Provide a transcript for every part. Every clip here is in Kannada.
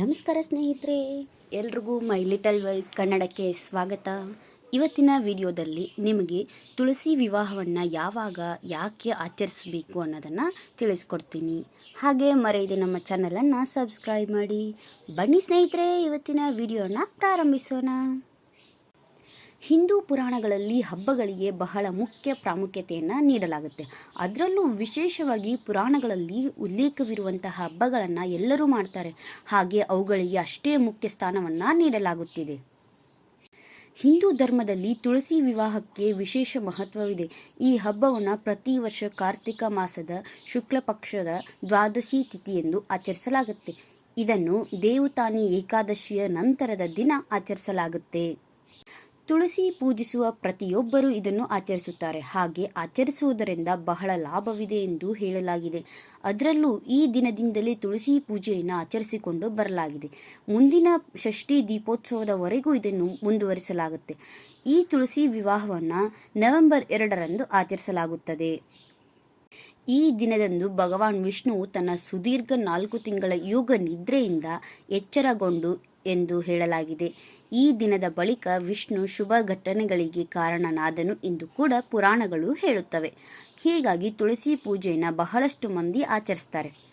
ನಮಸ್ಕಾರ ಸ್ನೇಹಿತರೆ, ಎಲ್ರಿಗೂ ಮೈ ಲಿಟಲ್ ವರ್ಲ್ಡ್ ಕನ್ನಡಕ್ಕೆ ಸ್ವಾಗತ. ಇವತ್ತಿನ ವಿಡಿಯೋದಲ್ಲಿ ನಿಮಗೆ ತುಳಸಿ ವಿವಾಹವನ್ನು ಯಾವಾಗ ಯಾಕೆ ಆಚರಿಸಬೇಕು ಅನ್ನೋದನ್ನು ತಿಳಿಸ್ಕೊಡ್ತೀನಿ. ಹಾಗೆ ಮರೆಯದೆ ನಮ್ಮ ಚಾನಲನ್ನು ಸಬ್ಸ್ಕ್ರೈಬ್ ಮಾಡಿ. ಬನ್ನಿ ಸ್ನೇಹಿತರೆ, ಇವತ್ತಿನ ವಿಡಿಯೋನ ಪ್ರಾರಂಭಿಸೋಣ. ಹಿಂದೂ ಪುರಾಣಗಳಲ್ಲಿ ಹಬ್ಬಗಳಿಗೆ ಬಹಳ ಮುಖ್ಯ ಪ್ರಾಮುಖ್ಯತೆಯನ್ನು ನೀಡಲಾಗುತ್ತೆ. ಅದರಲ್ಲೂ ವಿಶೇಷವಾಗಿ ಪುರಾಣಗಳಲ್ಲಿ ಉಲ್ಲೇಖವಿರುವಂತಹ ಹಬ್ಬಗಳನ್ನು ಎಲ್ಲರೂ ಮಾಡ್ತಾರೆ. ಹಾಗೆ ಅವುಗಳಿಗೆ ಅಷ್ಟೇ ಮುಖ್ಯ ಸ್ಥಾನವನ್ನು ನೀಡಲಾಗುತ್ತಿದೆ. ಹಿಂದೂ ಧರ್ಮದಲ್ಲಿ ತುಳಸಿ ವಿವಾಹಕ್ಕೆ ವಿಶೇಷ ಮಹತ್ವವಿದೆ. ಈ ಹಬ್ಬವನ್ನು ಪ್ರತಿ ವರ್ಷ ಕಾರ್ತಿಕ ಮಾಸದ ಶುಕ್ಲ ಪಕ್ಷದ ದ್ವಾದಶಿ ಎಂದು ಆಚರಿಸಲಾಗುತ್ತೆ. ಇದನ್ನು ದೇವತಾನಿ ಏಕಾದಶಿಯ ನಂತರದ ದಿನ ಆಚರಿಸಲಾಗುತ್ತೆ. ತುಳಸಿ ಪೂಜಿಸುವ ಪ್ರತಿಯೊಬ್ಬರೂ ಇದನ್ನು ಆಚರಿಸುತ್ತಾರೆ. ಹಾಗೆ ಆಚರಿಸುವುದರಿಂದ ಬಹಳ ಲಾಭವಿದೆ ಎಂದು ಹೇಳಲಾಗಿದೆ. ಅದರಲ್ಲೂ ಈ ದಿನದಿಂದಲೇ ತುಳಸಿ ಪೂಜೆಯನ್ನು ಆಚರಿಸಿಕೊಂಡು ಬರಲಾಗಿದೆ. ಮುಂದಿನ ಷಷ್ಠಿ ದೀಪೋತ್ಸವದವರೆಗೂ ಇದನ್ನು ಮುಂದುವರಿಸಲಾಗುತ್ತೆ. ಈ ತುಳಸಿ ವಿವಾಹವನ್ನು ನವೆಂಬರ್ ಎರಡರಂದು ಆಚರಿಸಲಾಗುತ್ತದೆ. ಈ ದಿನದಂದು ಭಗವಾನ್ ವಿಷ್ಣುವು ತನ್ನ ಸುದೀರ್ಘ ನಾಲ್ಕು ತಿಂಗಳ ಯೋಗ ನಿದ್ರೆಯಿಂದ ಎಚ್ಚರಗೊಂಡು ಎಂದು ಹೇಳಲಾಗಿದೆ. ಈ ದಿನದ ಬಳಿಕ ವಿಷ್ಣು ಶುಭ ಘಟನೆಗಳಿಗೆ ಕಾರಣನಾದನು ಎಂದು ಕೂಡ ಪುರಾಣಗಳು ಹೇಳುತ್ತವೆ. ಹೀಗಾಗಿ ತುಳಸಿ ಪೂಜೆಯನ್ನು ಬಹಳಷ್ಟು ಮಂದಿ ಆಚರಿಸ್ತಾರೆ.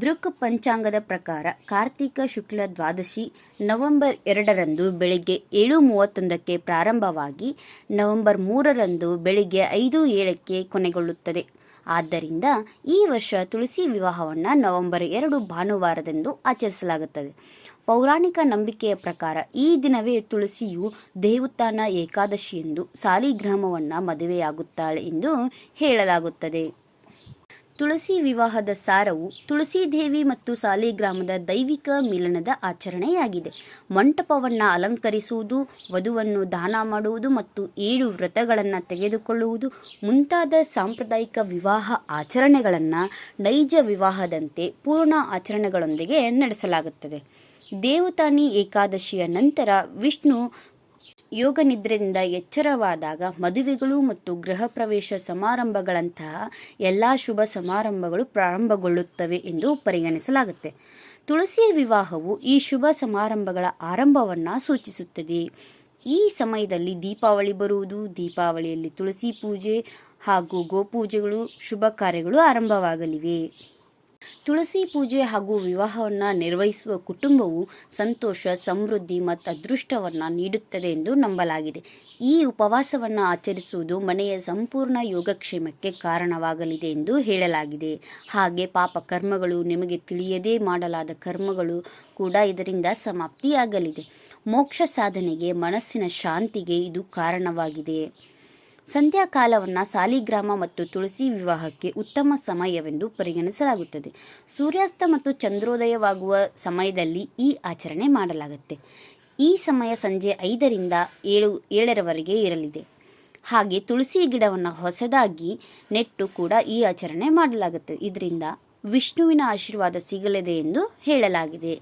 ದೃಕ್ ಪಂಚಾಂಗದ ಪ್ರಕಾರ ಕಾರ್ತಿಕ ಶುಕ್ಲ ದ್ವಾದಶಿ ನವೆಂಬರ್ ಎರಡರಂದು ಬೆಳಿಗ್ಗೆ ಏಳು ಮೂವತ್ತೊಂದಕ್ಕೆ ಪ್ರಾರಂಭವಾಗಿ ನವೆಂಬರ್ ಮೂರರಂದು ಬೆಳಿಗ್ಗೆ ಐದು ಏಳಕ್ಕೆ ಕೊನೆಗೊಳ್ಳುತ್ತದೆ. ಆದ್ದರಿಂದ ಈ ವರ್ಷ ತುಳಸಿ ವಿವಾಹವನ್ನು ನವೆಂಬರ್ ಎರಡು ಭಾನುವಾರದಂದು ಆಚರಿಸಲಾಗುತ್ತದೆ. ಪೌರಾಣಿಕ ನಂಬಿಕೆಯ ಪ್ರಕಾರ ಈ ದಿನವೇ ತುಳಸಿಯು ದೇವುತ್ತಾನ ಏಕಾದಶಿ ಎಂದು ಸಾಲಿಗ್ರಾಮವನ್ನು ಮದುವೆಯಾಗುತ್ತಾಳೆ ಎಂದು ಹೇಳಲಾಗುತ್ತದೆ. ತುಳಸಿ ವಿವಾಹದ ಸಾರವು ತುಳಸಿ ದೇವಿ ಮತ್ತು ಸಾಲಿಗ್ರಾಮದ ದೈವಿಕ ಮಿಲನದ ಆಚರಣೆಯಾಗಿದೆ. ಮಂಟಪವನ್ನು ಅಲಂಕರಿಸುವುದು, ವಧುವನ್ನು ದಾನ ಮಾಡುವುದು ಮತ್ತು ಏಳು ವ್ರತಗಳನ್ನು ತೆಗೆದುಕೊಳ್ಳುವುದು ಮುಂತಾದ ಸಾಂಪ್ರದಾಯಿಕ ವಿವಾಹ ಆಚರಣೆಗಳನ್ನು ನೈಜ ವಿವಾಹದಂತೆ ಪೂರ್ಣ ಆಚರಣೆಗಳೊಂದಿಗೆ ನಡೆಸಲಾಗುತ್ತದೆ. ದೇವತಾನಿ ಏಕಾದಶಿಯ ನಂತರ ವಿಷ್ಣು ಯೋಗ ನಿದ್ರೆಯಿಂದ ಎಚ್ಚರವಾದಾಗ ಮದುವೆಗಳು ಮತ್ತು ಗೃಹ ಪ್ರವೇಶ ಸಮಾರಂಭಗಳಂತಹ ಎಲ್ಲ ಶುಭ ಸಮಾರಂಭಗಳು ಪ್ರಾರಂಭಗೊಳ್ಳುತ್ತವೆ ಎಂದು ಪರಿಗಣಿಸಲಾಗುತ್ತೆ. ತುಳಸಿಯ ವಿವಾಹವು ಈ ಶುಭ ಸಮಾರಂಭಗಳ ಆರಂಭವನ್ನು ಸೂಚಿಸುತ್ತದೆ. ಈ ಸಮಯದಲ್ಲಿ ದೀಪಾವಳಿ ಬರುವುದು, ದೀಪಾವಳಿಯಲ್ಲಿ ತುಳಸಿ ಪೂಜೆ ಹಾಗೂ ಗೋಪೂಜೆಗಳು ಶುಭ ಕಾರ್ಯಗಳು ಆರಂಭವಾಗಲಿವೆ. ತುಳಸಿ ಪೂಜೆ ಹಾಗೂ ವಿವಾಹವನ್ನು ನಿರ್ವಹಿಸುವ ಕುಟುಂಬವು ಸಂತೋಷ, ಸಮೃದ್ಧಿ ಮತ್ತು ಅದೃಷ್ಟವನ್ನು ನೀಡುತ್ತದೆ ಎಂದು ನಂಬಲಾಗಿದೆ. ಈ ಉಪವಾಸವನ್ನು ಆಚರಿಸುವುದು ಮನೆಯ ಸಂಪೂರ್ಣ ಯೋಗಕ್ಷೇಮಕ್ಕೆ ಕಾರಣವಾಗಲಿದೆ ಎಂದು ಹೇಳಲಾಗಿದೆ. ಹಾಗೆ ಪಾಪ ಕರ್ಮಗಳು ನಿಮಗೆ ತಿಳಿಯದೇ ಮಾಡಲಾದ ಕರ್ಮಗಳು ಕೂಡ ಇದರಿಂದ ಸಮಾಪ್ತಿಯಾಗಲಿದೆ. ಮೋಕ್ಷ ಸಾಧನೆಗೆ ಮನಸ್ಸಿನ ಶಾಂತಿಗೆ ಇದು ಕಾರಣವಾಗಿದೆ. ಸಂಧ್ಯಾಕಾಲವನ್ನು ಸಾಲಿಗ್ರಾಮ ಮತ್ತು ತುಳಸಿ ವಿವಾಹಕ್ಕೆ ಉತ್ತಮ ಸಮಯವೆಂದು ಪರಿಗಣಿಸಲಾಗುತ್ತದೆ. ಸೂರ್ಯಾಸ್ತ ಮತ್ತು ಚಂದ್ರೋದಯವಾಗುವ ಸಮಯದಲ್ಲಿ ಈ ಆಚರಣೆ ಮಾಡಲಾಗುತ್ತೆ. ಈ ಸಮಯ ಸಂಜೆ ಐದರಿಂದ ಏಳು, ಏಳರವರೆಗೆ ಇರಲಿದೆ. ಹಾಗೆ ತುಳಸಿ ಗಿಡವನ್ನು ಹೊಸದಾಗಿ ನೆಟ್ಟು ಕೂಡ ಈ ಆಚರಣೆ ಮಾಡಲಾಗುತ್ತೆ. ಇದರಿಂದ ವಿಷ್ಣುವಿನ ಆಶೀರ್ವಾದ ಸಿಗಲಿದೆ ಎಂದು ಹೇಳಲಾಗಿದೆ.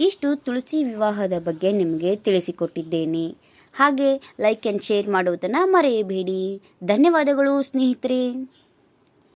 ಇಷ್ಟು ತುಳಸಿ ವಿವಾಹದ ಬಗ್ಗೆ ನಿಮಗೆ ತಿಳಿಸಿಕೊಟ್ಟಿದ್ದೇನೆ. ಹಾಗೆ ಲೈಕ್ ಆ್ಯಂಡ್ ಶೇರ್ ಮಾಡುವುದನ್ನು ಮರೆಯಬೇಡಿ. ಧನ್ಯವಾದಗಳು ಸ್ನೇಹಿತರೆ.